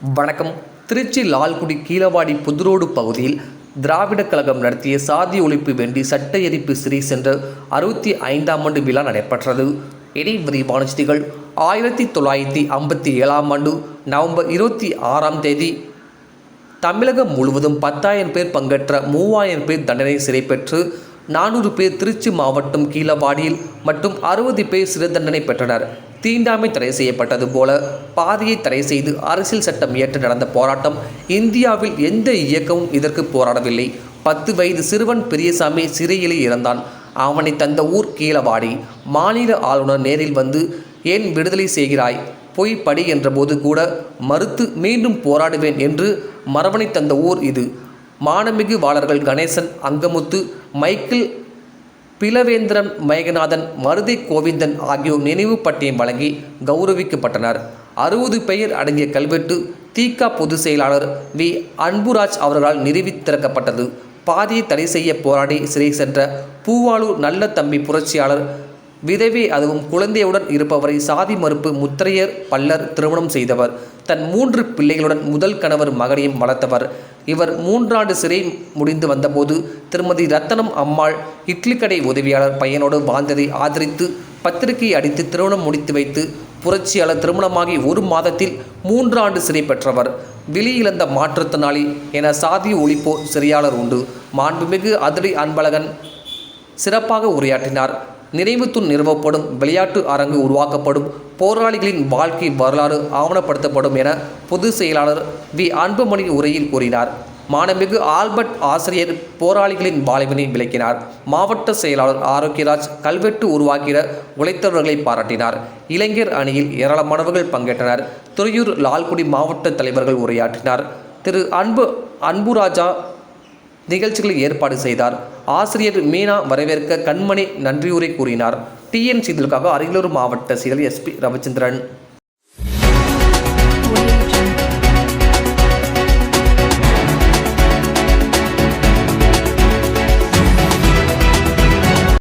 வணக்கம். திருச்சி லால்குடி கீழவாடி புதுரோடு பகுதியில் திராவிடக் கழகம் நடத்திய சாதி ஒழிப்பு வேண்டி சட்ட எரிப்பு சிறை சென்ற அறுபத்தி ஐந்தாம் ஆண்டு விழா நடைபெற்றது. இனி விரிவான செய்திகள். ஆயிரத்தி தொள்ளாயிரத்தி ஐம்பத்தி ஏழாம் ஆண்டு நவம்பர் இருபத்தி ஆறாம் தேதி தமிழகம் முழுவதும் பத்தாயிரம் பேர் பங்கேற்ற மூவாயிரம் பேர் தண்டனை சிறை பெற்று நானூறு பேர் திருச்சி மாவட்டம் கீழவாடியில் மற்றும் அறுபது பேர் சிறை தண்டனை பெற்றனர். தீண்டாமை தடை செய்யப்பட்டது போல பாதையை தடை செய்து அரசியல் சட்டம் ஏற்று நடந்த போராட்டம் இந்தியாவில் எந்த இயக்கமும் இதற்கு போராடவில்லை. பத்து வயது சிறுவன் பெரியசாமி சிறையிலே இறந்தான். அவனை தந்த ஊர் கீழவாடி. மாநில ஆளுநர் நேரில் வந்து ஏன் விடுதலை செய்கிறாய்? பொய் படி என்றபோது கூட மறுத்து மீண்டும் போராடுவேன் என்று மரவணை தந்த ஊர் இது. மானமிகு வாளர்கள் கணேசன் அங்கமுத்து மைக்கேல் பிலவேந்திரன் மேகநாதன் மருதி கோவிந்தன் ஆகியோர் நினைவு பட்டியம் வழங்கி கௌரவிக்கப்பட்டனர். அறுபது பெயர் அடங்கிய கல்வெட்டு தீகா பொதுச் செயலாளர் வி. அன்புராஜ் அவர்களால் நிறுவி திறக்கப்பட்டது. பாதியை தடை செய்ய போராடி சிறை சென்ற பூவாளூர் நல்ல தம்பி புரட்சியாளர் விதவை அதுவும் குழந்தையுடன் இருப்பவரை சாதி மறுப்பு முத்திரையர் பல்லர் திருமணம் செய்தவர். தன் மூன்று பிள்ளைகளுடன் முதல் கணவர் மகனையும் வளர்த்தவர். இவர் மூன்றாண்டு சிறை முடிந்து வந்தபோது திருமதி ரத்தனம் அம்மாள் இட்லி கடை உதவியாளர் பையனோடு வாழ்ந்ததை ஆதரித்து பத்திரிகை அடித்து திருமணம் முடித்து வைத்து புரட்சியாளர் திருமணமாகி ஒரு மாதத்தில் மூன்றாண்டு சிறை பெற்றவர். வெளியிழந்த இழந்த மாற்றுத்திறனாளி என சாதி ஒழிப்போர் சிறையாளர் உண்டு மாண்புமிகு அதிரி அன்பழகன் சிறப்பாக உரையாற்றினார். நினைவுத்தூண் நிறுவப்படும் விளையாட்டு அரங்கு உருவாக்கப்படும் போராளிகளின் வாழ்க்கை வரலாறு ஆவணப்படுத்தப்படும் என பொதுச் செயலாளர் வி. அன்புமணி உரையில் கூறினார். மாணமிகு ஆல்பர்ட் ஆசிரியர் போராளிகளின் வாழ்வினை விளக்கினார். மாவட்ட செயலாளர் ஆரோக்கியராஜ் கல்வெட்டு உருவாக்கிட உழைத்தவர்களை பாராட்டினார். இளைஞர் அணியில் ஏராளமானவர்கள் பங்கேற்றனர். துறையூர் லால்குடி மாவட்ட தலைவர்கள் உரையாற்றினார். திரு. அன்பு அன்புராஜா நிகழ்ச்சிகளை ஏற்பாடு செய்தார். ஆசிரியர் மீனா வரவேற்க கண்மணி நன்றியுரை கூறினார். டிஎன் செய்திகளுக்காக அரியலூர் மாவட்ட செயலர் எஸ்பி ரவிச்சந்திரன்.